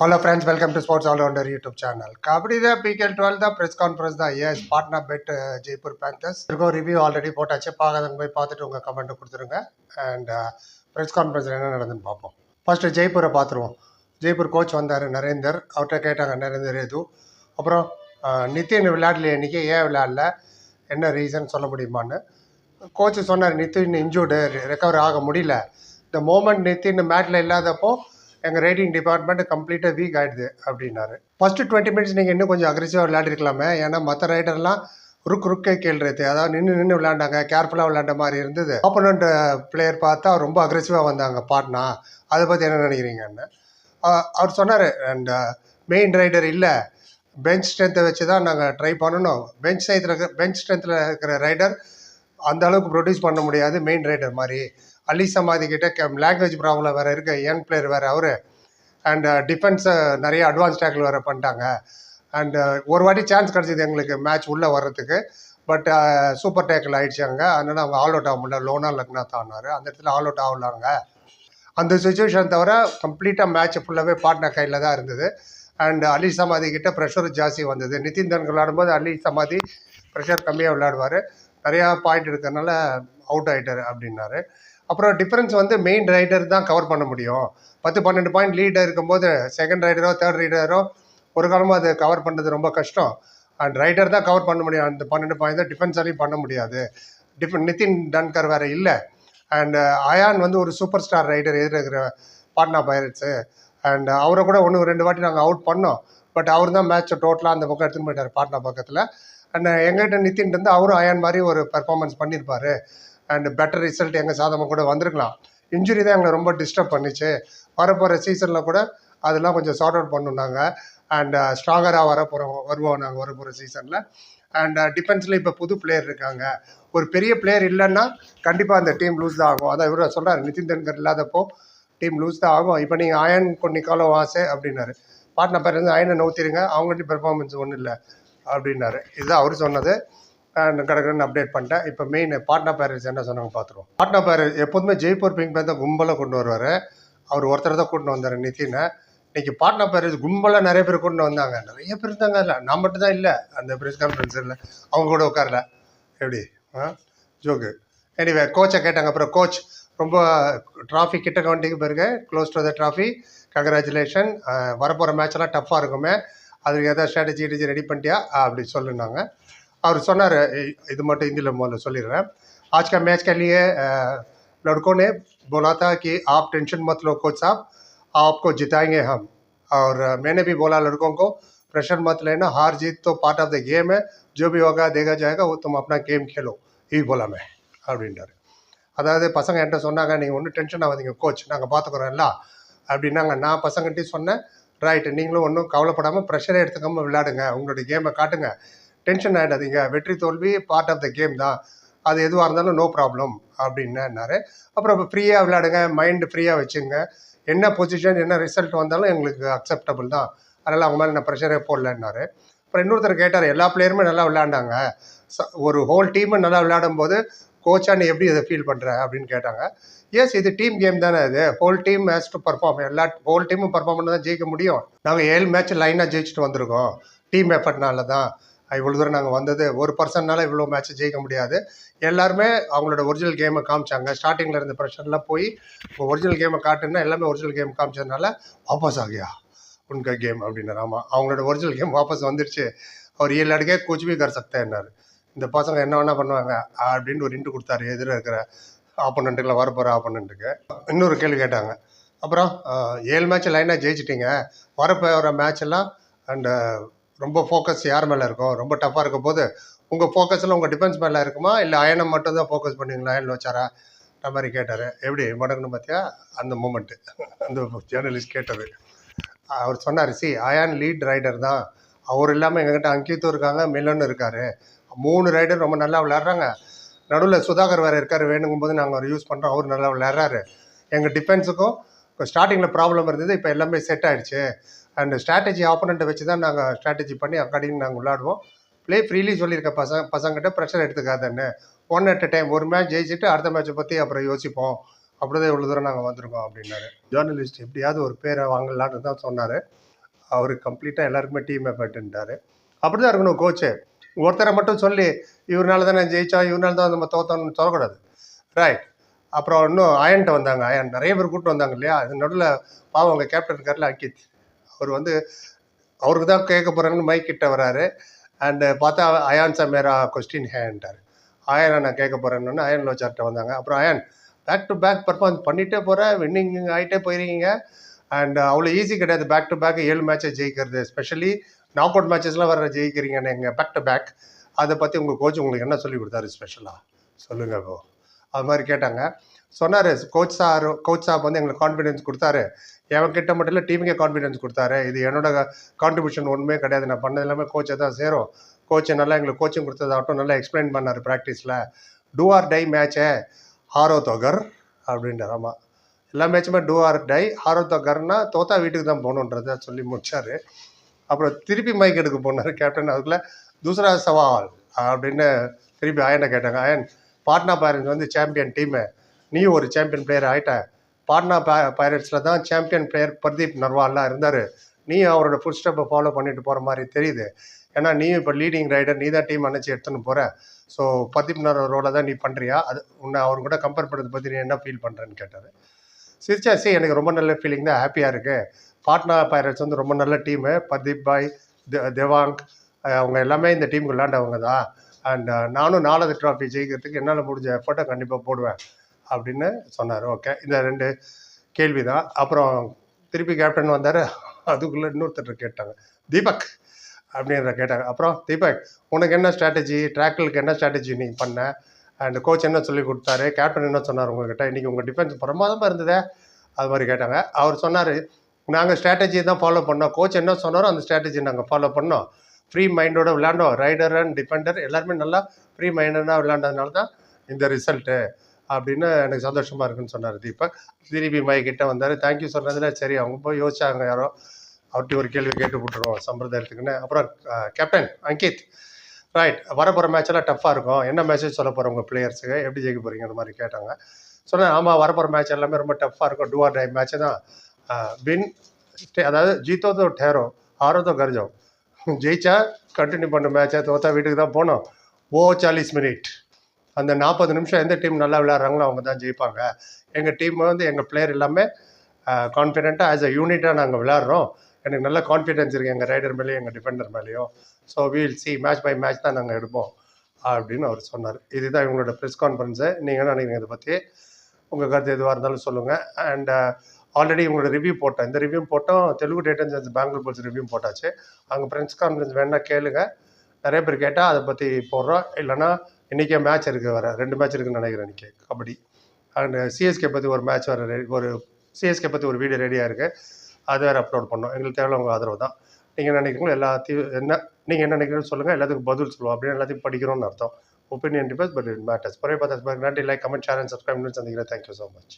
Hello friends welcome to sports All Rounder YouTube kabaddi தான் PKL twelve தான் press conference தான் ஏஎஸ் பாட்னா பெட் ஜெய்ப்பூர் பேந்தர்ஸ் இருக்கும் ரிவ்யூ ஆல்ரெடி போட்டாச்சு. பார்க்காதவங்க போய் பார்த்துட்டு உங்கள் கமெண்ட் கொடுத்துருங்க. அண்ட் ப்ரெஸ் கான்ஃபரன்ஸில் என்ன நடந்துன்னு பார்ப்போம். ஃபர்ஸ்ட்டு ஜெய்ப்பூரை பார்த்துருவோம். ஜெய்ப்பூர் கோச் வந்தார் நரேந்தர். அவர்கிட்ட கேட்டாங்க நரேந்தர் எது? அப்புறம் uh, நித்தின் நிதின் விளையாடல இன்னைக்கு? ஏன் விளையாடல? என்ன ரீசன் சொல்ல முடியுமான்னு? கோச் சொன்னார் நிதின் இன்ஜூர்டு ரெக்கவர் ஆக முடியல. இந்த மோமெண்ட் நித்தின் மேட்டில் இல்லாதப்போ எங்கள் ரைடிங் டிபார்ட்மெண்ட் கம்ப்ளீட்டாக வீக் ஆகிடுது அப்படின்னாரு. ஃபஸ்ட்டு டுவெண்ட்டி மினிட்ஸ் நீங்கள் இன்னும் கொஞ்சம் அக்ரெசிவாக விளையாடிருக்கலாமே ஏன்னா மற்ற ரைடர்லாம் ருக் ருக்கே கேள்றது. அதாவது நின்று நின்று விளையாண்டாங்க கேர்ஃபுல்லாக விளையாண்ட மாதிரி இருந்தது. ஆப்போனண்ட் பிளேயர் பார்த்தா ரொம்ப அக்ரெசிவாக வந்தாங்க பாட்னா. அதை பற்றி என்ன நினைக்கிறீங்கன்னு? அவர் சொன்னார் அண்ட் மெயின் ரைடர் இல்லை. பெஞ்ச் ஸ்ட்ரென்த்தை வச்சு தான் நாங்கள் ட்ரை பண்ணணும். பெஞ்ச் சைத்தில் இருக்க பெஞ்ச் ஸ்ட்ரென்த்தில் இருக்கிற ரைடர் அந்த அளவுக்கு ப்ரொடியூஸ் பண்ண முடியாது மெயின் ரைடர் மாதிரி. அலி சமாதி கிட்ட லாங்குவேஜ் ப்ராப்ளம் வேறு இருக்கு. யங் பிளேயர் வேறு அவரு. Uh, அண்ட் டிஃபென்ஸை நிறைய அட்வான்ஸ் டேக்கிள் வேறு பண்ணிட்டாங்க. அண்ட் uh, ஒரு வாட்டி சான்ஸ் கிடச்சிது எங்களுக்கு மேட்ச் உள்ளே வர்றதுக்கு. பட் சூப்பர் டேக்கிள் ஆயிடுச்சு அங்கே. அதனால் அவங்க ஆல் அவுட் ஆக முடியல. லோனா லக்னாத் ஆனார். அந்த இடத்துல ஆல் அவுட் ஆகலாங்க அந்த சுச்சுவேஷன் தவிர கம்ப்ளீட்டாக மேட்ச் ஃபுல்லாகவே பாட்னா கையில் தான் இருந்தது. அண்ட் uh, அலி சமாதி கிட்ட ப்ரெஷர் ஜாஸ்தி வந்தது. நிதின் தன் விளையாடும்போது அலி சமாதி ப்ரெஷர் கம்மியாக விளையாடுவார். நிறையா பாயிண்ட் இருக்கிறதுனால அவுட் ஆகிட்டார் அப்படின்னாரு. அப்புறம் டிஃப்ரென்ஸ் வந்து மெயின் ரைடர் தான் கவர் பண்ண முடியும். பத்து பன்னெண்டு பாயிண்ட் லீடாக இருக்கும்போது செகண்ட் ரைடரோ தேர்ட் ரைடரோ ஒரு காலமாக அது கவர் பண்ணுறது ரொம்ப கஷ்டம். அண்ட் ரைடர் தான் கவர் பண்ண முடியும். அந்த பன்னெண்டு பாயிண்ட் தான் டிஃபென்ஸாலையும் பண்ண முடியாது. டிஃபன் நிதின் டன்கர் வேறு இல்லை. அண்டு அயான் வந்து ஒரு சூப்பர் ஸ்டார் ரைடர் எதிர்க்கிற பாட்னா பைரட்ஸு அண்ட் அவரை கூட ஒன்று ரெண்டு வாட்டி நாங்கள் அவுட் பண்ணோம். பட் அவர் தான் மேட்ச்சை டோட்டலாக அந்த பக்கம் எடுத்துன்னு போயிட்டார் பாட்னா பக்கத்தில். அண்ட் எங்கள்கிட்ட நிதின் இருந்து அவரும் அயான் மாதிரி ஒரு பெர்ஃபார்மன்ஸ் பண்ணியிருப்பார். அண்ட் பெட்டர் ரிசல்ட் எங்கள் சாதமாக கூட வந்திருக்கலாம். இன்ஜுரி தான் எங்களை ரொம்ப டிஸ்டர்ப் பண்ணுச்சு. வரப்போகிற சீசனில் கூட அதெல்லாம் கொஞ்சம் சார்ட் அவுட் பண்ணோம் நாங்கள் அண்ட் ஸ்ட்ராங்கராக uh, வர போகிறோம் வருவோம் நாங்கள் வரப்போகிற சீசனில் அண்ட் டிஃபென்ஸில் uh, இப்போ புது பிளேயர் இருக்காங்க. ஒரு பெரிய பிளேயர் இல்லைன்னா கண்டிப்பாக அந்த டீம் லூஸ் தான் ஆகும். அதான் இவர் சொல்கிறார் நிதின் தென்கர் இல்லாதப்போ டீம் லூஸ் தான் ஆகும். இப்போ நீங்கள் அயன் கொன்னிக்காலம் வாசே அப்படின்னாரு. பாட்னா பேர் இருந்து அயனை நோத்திருங்க அவங்கள்ட்ட பெர்ஃபார்மன்ஸ் ஒன்றும் இல்லை அப்படின்னாரு. இதுதான் அவர் சொன்னது. கடற்கடன் அப்டேட் பண்ணிட்டேன். இப்போ மெயின் பாட்னா பேரண்ட்ஸ் என்ன சொன்னாங்க பார்த்துருவோம். பாட்னா பேரண்ட்ஸ் எப்போதுமே ஜெய்ப்பூர் பிங்க் பேர் தான் கும்பலாக கொண்டு வருவார். அவர் ஒருத்தர் தான் கூட்டின்னு வந்தார் நிதினை இன்னைக்கு பாட்னா பேரண்ட்ஸ் கும்பலாக நிறைய பேர் கொண்டு வந்தாங்க. நிறைய பேர் இருந்தாங்க இல்லை. நான் மட்டும் தான் இல்லை. அந்த ப்ரெஸ் கான்ஃபரன்ஸில் அவங்க கூட உட்காரல. எப்படி? ஆ? ஜோக்கு எனிவே கோச்சை கேட்டாங்க. அப்புறம் கோச் ரொம்ப ட்ராஃபி கிட்ட கவுண்டிக்கு பிறகு close to the trophy congratulation வரப்போகிற மேட்ச்லாம் டஃப்பாக இருக்குமே. அதுக்கு எதாவது ஸ்ட்ராட்டஜி கிட்டஜி ரெடி பண்ணிட்டியா? அப்படி சொல்லுனாங்க அவர் சொன்னார் இது மட்டும் ஹிந்தியில் முதல்ல சொல்லிடுறேன் आज का मैच के लिए अ, लड़कों ने बोला था कि आप टेंशन मत लो कोच साहब आपको जिताएंगे हम और अ, मैंने भी बोला लड़कों को प्रेशर मत लेना हार जीत तो पार्ट ऑफ द गेम है जो भी होगा देखा जाएगा वो तुम अपना गेम खेलो यही बोला मैं அப்படின்றாரு அதாவது பசங்க என்கிட்ட சொன்னாங்க நீங்கள் ஒன்றும் டென்ஷன் ஆகாதீங்க கோச் நாங்கள் பார்த்துக்குறோம்ல அப்படின்னாங்க நான் பசங்கள்கிட்டையும் சொன்னேன் ரைட்டு நீங்களும் ஒன்றும் கவலைப்படாமல் ப்ரெஷரே எடுத்துக்காமல் விளையாடுங்க உங்களுடைய கேமை காட்டுங்க டென்ஷன் ஆகிடாதீங்க வெற்றி தோல்வி பார்ட் ஆஃப் த கேம் தான். அது எதுவாக இருந்தாலும் நோ ப்ராப்ளம் அப்படின்னாரு. அப்புறம் ஃப்ரீயாக விளையாடுங்க. மைண்டு ஃப்ரீயாக வச்சுங்க. என்ன பொசிஷன் என்ன ரிசல்ட் வந்தாலும் எங்களுக்கு அக்செப்டபுள் தான். அதனால் அவங்க மேலே நான் ப்ரெஷரே போடலன்னாரு. அப்புறம் இன்னொருத்தர் கேட்டார் எல்லா பிளேயருமே நல்லா விளையாண்டாங்க. ஒரு ஹோல் டீமும் நல்லா விளையாடும் போது கோச்சா நீ எப்படி இதை ஃபீல் பண்ணுற அப்படின்னு கேட்டாங்க. எஸ் இது டீம் கேம் தானே இது. Whole team match to perform எல்லா ஹோல் டீமும் பர்ஃபார்ம் பண்ண தான் ஜெயிக்க முடியும். நாங்கள் ஏழு மேட்ச் லைனாக ஜெயிச்சுட்டு வந்திருக்கோம். டீம் எஃபர்ட்னால தான் இவ்வளோ தூரம் நாங்கள் வந்தது. ஒரு பர்சன்னால இவ்வளோ மேட்ச் ஜெயிக்க முடியாது. எல்லாருமே அவங்களோட ஒரிஜினல் கேமை காமிச்சாங்க. ஸ்டார்டிங்கில் இருந்த ப்ரெஷர்லாம் போய் ஒரிஜினல் கேமை காட்டுன்னா எல்லாமே ஒரிஜினல் கேம் காமிச்சதுனால வாபஸ் ஆகியா? உன்க கேம் அப்படின்னாரு. ஆமாம் அவங்களோட ஒரிஜினல் கேம் வாபஸ் வந்துருச்சு. அவர் ஏழு அடிக்கே குச் பி கர் சக்தேன்னாரு இந்த பசங்க என்ன வேணா பண்ணுவாங்க. அப்படின்னு ஒரு இன்ட்டு கொடுத்தாரு. எதிர இருக்கிற ஆப்போனண்ட்டுகளை வரப்போகிற ஆப்போனண்ட்டுக்கு இன்னொரு கேள்வி கேட்டாங்க. அப்புறம் ஏழு மேட்ச் லைனாக ஜெயிச்சிட்டிங்க. வரப்போகிற மேட்ச் எல்லாம் அண்டு ரொம்ப ஃபோக்கஸ் யார் மேலே இருக்கும் ரொம்ப டஃப்பாக இருக்கும் போது உங்கள் ஃபோக்கஸில் உங்கள் டிஃபென்ஸ் மேலே இருக்குமா? இல்லை அயனம் மட்டும் தான் ஃபோக்கஸ் பண்ணுவீங்களா அயன் வச்சாரா? அந்த மாதிரி கேட்டார். எப்படி மடங்கணும் பார்த்தியா அந்த மூமெண்ட்டு அந்த ஜேர்னலிஸ்ட் கேட்டது. அவர் சொன்னார் சி அயான் லீட் ரைடர் தான். அவர் இல்லாமல் எங்ககிட்ட அங்கித்தும் இருக்காங்க மில்லன்னு இருக்காரு. மூணு ரைடர் ரொம்ப நல்லா விளையாடுறாங்க. நடுவில் சுதாகர் வேறு இருக்கார் வேணுங்கும் போது நாங்கள் அவர் யூஸ் பண்ணுறோம் அவர் நல்லா விளையாடுறாரு. எங்கள் டிஃபென்ஸுக்கும் ஸ்டார்டிங்கில் ப்ராப்ளம் இருந்தது இப்போ எல்லாமே செட் ஆகிடுச்சு அண்ட் ஸ்ட்ராட்டஜி ஆப்போனண்ட்டை வச்சு தான் நாங்கள் ஸ்ட்ராட்டஜி பண்ணி அக்கார்டிங் நாங்கள் விளாடுவோம் ப்ளே ஃப்ரீலி சொல்லியிருக்கேன் பசங்க பசங்கிட்ட ப்ரெஷர் எடுத்துக்காதன்னு. ஒன் அட் டைம் ஒரு மேட்ச் ஜெயிச்சுட்டு அடுத்த மேட்சை பற்றி அப்புறம் யோசிப்போம். அப்படிதான் இவ்வளோ தூரம் நாங்கள் வந்திருக்கோம் அப்படின்னாரு. ஜேர்னலிஸ்ட் எப்படியாவது ஒரு பேரை வாங்கலான்னு தான் சொன்னார். அவர் கம்ப்ளீட்டாக எல்லாருக்குமே டீம் எஃபர்ட்ன்ட்டாரு அப்படி தான் இருக்கணும் கோச்சு ஒருத்தரை மட்டும் சொல்லி இவரால தான் நான் ஜெயித்தோம் இவரால தான் நம்ம தோத்தோம்னு சொல்லக்கூடாது. ரைட் அப்புறம் இன்னும் ஆயன்ட்ட வந்தாங்க. அயன் நிறைய பேர் கூப்பிட்டு வந்தாங்க இல்லையா? அது நடுவில் பாவம் அவங்க கேப்டன் இருக்கார்ல அங்கித் அவர் வந்து அவருக்கு தான் கேட்க போகிறாங்கன்னு மைக் கிட்ட வராரு. அண்டு பார்த்தா அயான் சமேரா கொஸ்டின் ஹேன்ட்டார் அயனை நான் கேட்க போகிறேன்னு அயன் லோச்சார்ட்ட வந்தாங்க. அப்புறம் Ayan back to back performance பண்ணிகிட்டே போகிறேன் வின்னிங் ஆகிட்டே போயிருக்கீங்க. அண்ட் அவ்வளோ ஈஸி கிடையாது. பேக் டு பேக் ஏழு மேட்சை ஜெயிக்கிறது. ஸ்பெஷலி நாக் அவுட் மேட்சஸ்லாம் வர ஜெயிக்கிறீங்க நீங்கள் பேக் டு பேக் அதை பற்றி உங்கள் கோச் உங்களுக்கு என்ன சொல்லி கொடுத்தாரு ஸ்பெஷலாக சொல்லுங்கள் இப்போ அது மாதிரி கேட்டாங்க. சொன்னார் கோச் சார் கோச் சாப் வந்து எங்களுக்கு கான்ஃபிடென்ஸ் கொடுத்தாரு. என் கிட்ட மட்டும் இல்லை டீமுக்கே கான்ஃபிடென்ஸ் கொடுத்தாரு. இது என்னோட கான்ட்ரிபியூஷன் ஒன்றுமே கிடையாது. நான் பண்ணது எல்லாமே கோச்சை தான் சேரும். கோச்சை நல்லா எங்களுக்கு கோச்சிங் கொடுத்ததாகட்டும் நல்லா எக்ஸ்பிளைன் பண்ணார் ப்ராக்டிஸில் டூ ஆர் டை மேட்சே ஹாரோ தொகர் அப்படின்றார். ஆமாம் எல்லா மேட்சுமே டூ ஆர் டை ஹாரோ தொகர்னா தோத்தா வீட்டுக்கு தான் போகணுன்றத சொல்லி முடிச்சார். அப்புறம் திருப்பி மைக் எடுக்க போனார் கேப்டன் அதுக்குள்ளே தூசரா சவால் அப்படின்னு திருப்பி அயனை கேட்டாங்க. அயன் பாட்னா பைரட்ஸ் வந்து சாம்பியன் டீமு நீயும் ஒரு சாம்பியன் பிளேயர் ஆகிட்ட பாட்னா பைரட்ஸில் தான் சாம்பியன் பிளேயர் பிரதீப் நர்வால்லாம் இருந்தார். நீ அவரோட ஃபுட் ஸ்டெப்பை ஃபாலோ பண்ணிட்டு போகிற மாதிரி தெரியுது. ஏன்னா நீ இப்போ லீடிங் ரைடர் நீ தான் டீம் அணைச்சி எடுத்துன்னு போகிற ஸோ பிரதீப் நர்வாரோட தான் நீ பண்ணுறியா அது உன்னை அவர் கூட கம்பேர் பண்ணுறது பற்றி நீ என்ன ஃபீல் பண்ணுறேன்னு கேட்டார் சிரிச்சா சி எனக்கு ரொம்ப நல்ல ஃபீலிங் தான். ஹாப்பியாக இருக்குது பாட்னா பைரட்ஸ் வந்து ரொம்ப நல்ல டீமு பிரதீப் பாய் தே- தேவாங்க் அவங்க எல்லாமே இந்த டீமுக்கு விளாண்டவங்க தான். அண்ட் uh, நானும் நாலாவது ட்ராஃபி ஜெயிக்கிறதுக்கு என்னால் முடிஞ்ச எஃபர்ட்டை கண்டிப்பாக போடுவேன் அப்படின்னு சொன்னார். ஓகே இந்த ரெண்டு கேள்வி தான் அப்புறம் திருப்பி கேப்டன் வந்தார். அதுக்குள்ளே இன்னொருத்தர் கேட்டாங்க. தீபக் அப்படின்ற கேட்டாங்க. அப்புறம் தீபக் உனக்கு என்ன ஸ்ட்ராட்டஜி ட்ராக்கிலுக்கு என்ன ஸ்ட்ராட்டஜி நீங்கள் பண்ண? அண்ட் கோச் என்ன சொல்லி கொடுத்தாரு? கேப்டன் என்ன சொன்னார் உங்ககிட்ட? இன்றைக்கி உங்கள் டிஃபென்ஸ் பிரமாதமாக இருந்ததே? அது மாதிரி கேட்டாங்க. அவர் சொன்னார் நாங்கள் ஸ்ட்ராட்டஜி தான் ஃபாலோ பண்ணோம். கோச் என்ன சொன்னாரோ அந்த ஸ்ட்ராட்டஜி நாங்கள் ஃபாலோ பண்ணோம். ஃப்ரீ மைண்டோட விளாண்டோம் ரைடர் அண்ட் டிஃபெண்டர் எல்லாருமே நல்லா ஃப்ரீ மைண்டடாக விளாண்டதுனால தான் இந்த ரிசல்ட்டு அப்படின்னு எனக்கு சந்தோஷமாக இருக்குன்னு சொன்னார் தீபக். திருப்பி மை கிட்டே வந்தார். தேங்க்யூ சொன்னதில் சரி அவங்க போய் யோசிச்சாங்க யாரோ. அவர்கிட்ட ஒரு கேள்வி கேட்டு விட்டுருவோம் சம்பிரதாயத்துக்குன்னு. அப்புறம் கேப்டன் அங்கித். ரைட் வரப்போகிற மேட்செல்லாம் டஃப்பாக இருக்கும். என்ன மெசேஜ் சொல்ல போகிற உங்கள் பிளேயர்ஸுக்கு எப்படி ஜெயிக்க போகிறீங்க அந்த மாதிரி கேட்டாங்க. சொன்னேன் ஆமாம் வரப்போகிற மேட்ச் எல்லாமே ரொம்ப டஃப்பாக இருக்கும். டூ ஆர் டை மேட்ச் தான். வின் அதாவது ஜீத்தோ தோ டேரோ ஆரோ தோ கர்ஜோ. ஜெயிச்சா கண்டினியூ பண்ண மேட்சை தோத்தா வீட்டுக்கு தான் போனோம். ஓ சாலிஸ் மினிட். அந்த நாற்பது நிமிஷம் எந்த டீம் நல்லா விளையாடுறாங்களோ அவங்க தான் ஜெயிப்பாங்க. எங்கள் டீம் வந்து எங்கள் பிளேயர் எல்லாமே கான்ஃபிடென்ட்டாக ஆஸ் அ யூனிட்டாக நாங்கள் விளாட்றோம் எனக்கு நல்ல கான்ஃபிடென்ஸ் இருக்குது எங்கள் ரைடர் மேலேயும் எங்கள் டிஃபெண்டர் மேலேயும். So we'll see match by match தான் நாங்கள் எடுப்போம் அப்படின்னு அவர் சொன்னார். இதுதான் இவங்களோட ப்ரெஸ் கான்ஃபரன்ஸு நீங்கள் நினைக்கிறீங்க இதை பற்றி உங்கள் கருத்து எதுவாக இருந்தாலும் சொல்லுங்கள் அண்ட் ஆல்ரெடி உங்களோட ரிவ்யூ போட்டேன் இந்த ரிவ்யூ போட்டோம். Telugu Titans Bengaluru Bulls review போட்டாச்சு. அங்கே ஃப்ரெண்ட்ஸ் கான்ஃபரன்ஸ் வேணா கேளுங்க. நிறைய பேர் கேட்டால் அதை பற்றி போடுறோம். இல்லைன்னா இன்றைக்கே மேட்ச் இருக்குது வர ரெண்டு மேட்ச் இருக்குன்னு நினைக்கிறேன் இன்றைக்கி கபடி. அண்ட் சிஎஸ்கே பற்றி ஒரு மேட்ச் வர ஒரு சிஎஸ்கே பற்றி ஒரு வீடியோ ரெடியாக இருக்குது அது வேறு அப்லோட் பண்ணோம். எங்களுக்கு தேவை உங்கள் ஆதரவு தான். நீங்கள் நினைக்கிறீங்களோ எல்லாத்தையும் என்ன நீங்கள் என்ன நினைக்கிறீங்கன்னு சொல்லுங்கள் எல்லாத்துக்கும் பதில் சொல்லுவோம். அப்படின்னு எல்லாத்தையும் படிக்கிறோம்னு அர்த்தம். Opinion differs but it matters குறை பார்த்தா நன்றி. Like comment share and subscribe சந்திக்கிறேன். Thank you so much